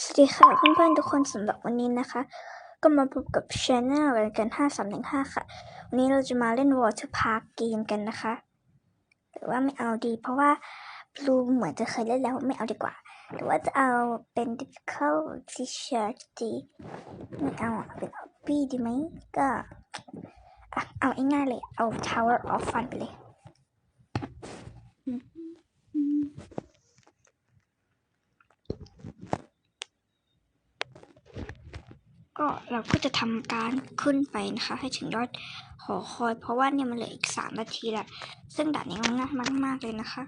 สวัสดีค่ะเพื่อนๆทุกคนสำหรับวันนี้นะคะ ก็มาพบกับช anel รายการ5315ค่ะ วันนี้เราจะมาเล่น Water Park เกมกันนะคะหรือว่าไม่เอาดี เพราะว่ารูเหมือนจะเคยเล่นแล้วไม่เอาดีกว่า หรือว่าจะเอาเป็น difficult t-shirt ดีไม่เอาเป็น o b b y ดีไหมก็เอาง่ายๆเลยเอา Tower of Fun ไปเลยอืมอืม ก็เราก็จะทำการขึ้นไปนะคะ ให้ถึงยอดหอคอย เพราะว่าเนี่ยมันเหลืออีกสามนาทีแหละซึ่งด่านนี้ง่ายมาก ๆ เลยนะคะ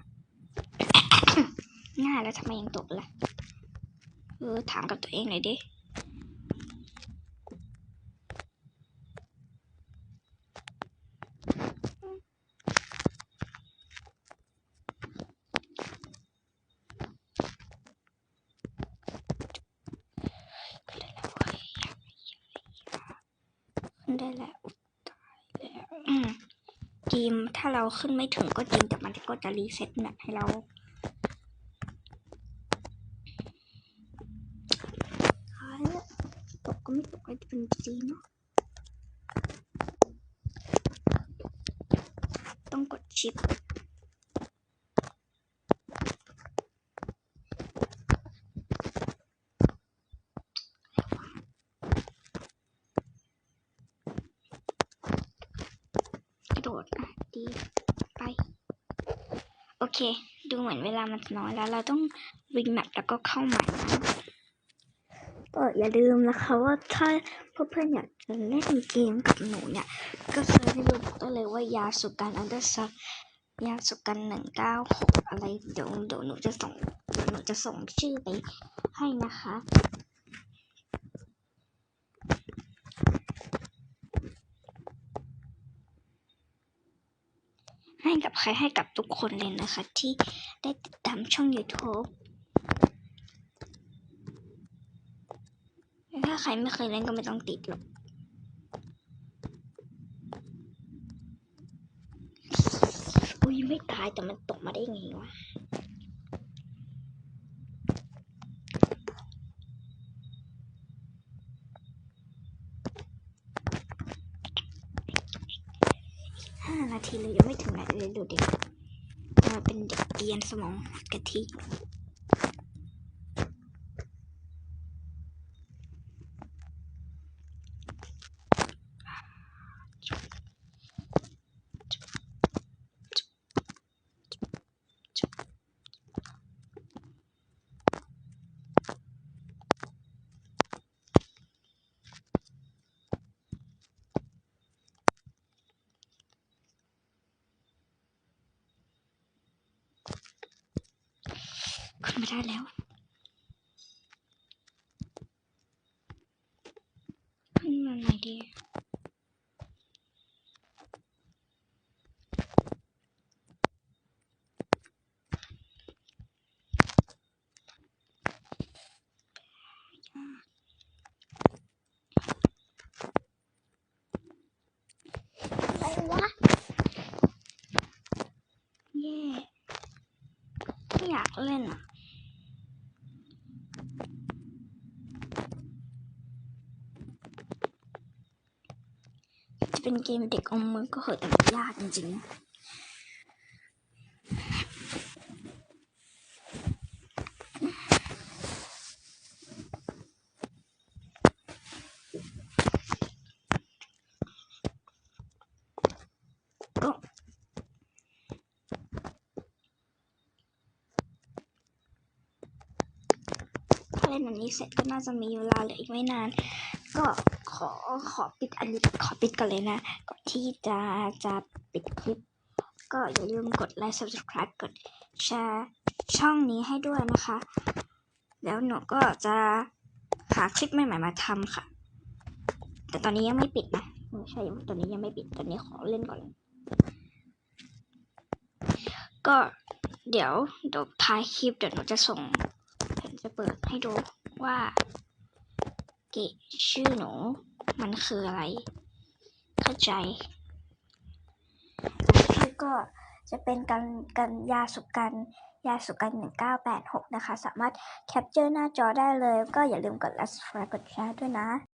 ง่ายแล้วทำไมยังตกล่ะเออถามกับตัวเองหน่อยดิ ได้แล้วตายแล้วเกมถ้าเราขึ้นไม่ถึงก็จริงแต่มันก็จะรีเซ็ตแมปให้เราท้ายแล้วตกก็ไม่ตกเลยเป็นจีเนาะต้องกดชิปกระโดดีไป โอเค ดูเหมือนเวลามันน้อยแล้วเราต้องรีแมปแล้วก็เข้าใหม่นะก็อย่าลืมนะคะว่าถ้าเพื่อนๆอยากจะเล่นเกมกับหนูเนี่ย ก็เซิร์ชให้ดูบอกได้เลยว่ายาสุกันอันเดอร์ซับยาสุกันหนึ่งเก้าหกอะไรเดี๋ยวเดี๋ยวหนูจะส่งเดี๋ยวหนูจะส่งชื่อไปให้นะคะ ให้กับใครให้กับทุกคนเลยนะคะ ที่ได้ติดตามช่อง YouTube ถ้าใครไม่เคยเล่นก็ไม่ต้องติดหรอกอุ้ยไม่ตายแต่มันตกมาได้ไงวะ นาทีเลยยังไม่ถึงไหนเลยดูเด็กมาเป็นเด็กเรียนสมองกะทิ มาได้แล้วขึ้นมาหน่อยดีอะไรวะเย่ไม่อยากเล่นอะ เป็นเกมเด็กอมมือก็เหอะแต่ยากจริงๆ นะก็ถ้าเล่นอันนี้เสร็จก็น่าจะมีเวลาเหลืออีกไม่นาน ก็ขอขอปิดอันนี้ขอปิดกันเลยนะก่อนที่จะจะปิดคลิป ก็อย่าลืมกดไลค์ subscribe กดแชร์ช่องนี้ให้ด้วยนะคะ แล้วหนูก็จะหาคลิปใหม่ๆมาทำค่ะ แต่ตอนนี้ยังไม่ปิดนะไม่ใช่ตอนนี้ยังไม่ปิดตอนนี้ขอเล่นก่อนเลยก็เดี๋ยวเดี๋ยวท้ายคลิปเดี๋ยวหนูจะส่ง จะเปิดให้ดูว่าเกะชื่อหนู มันคืออะไร เข้าใจชื่อก็จะเป็นกันกันยาสุกันยาสุกัน 1986 นะคะ สามารถแคปเจอร์หน้าจอได้เลย ก็อย่าลืมกดไลค์ subscribe กดแชร์ด้วยนะ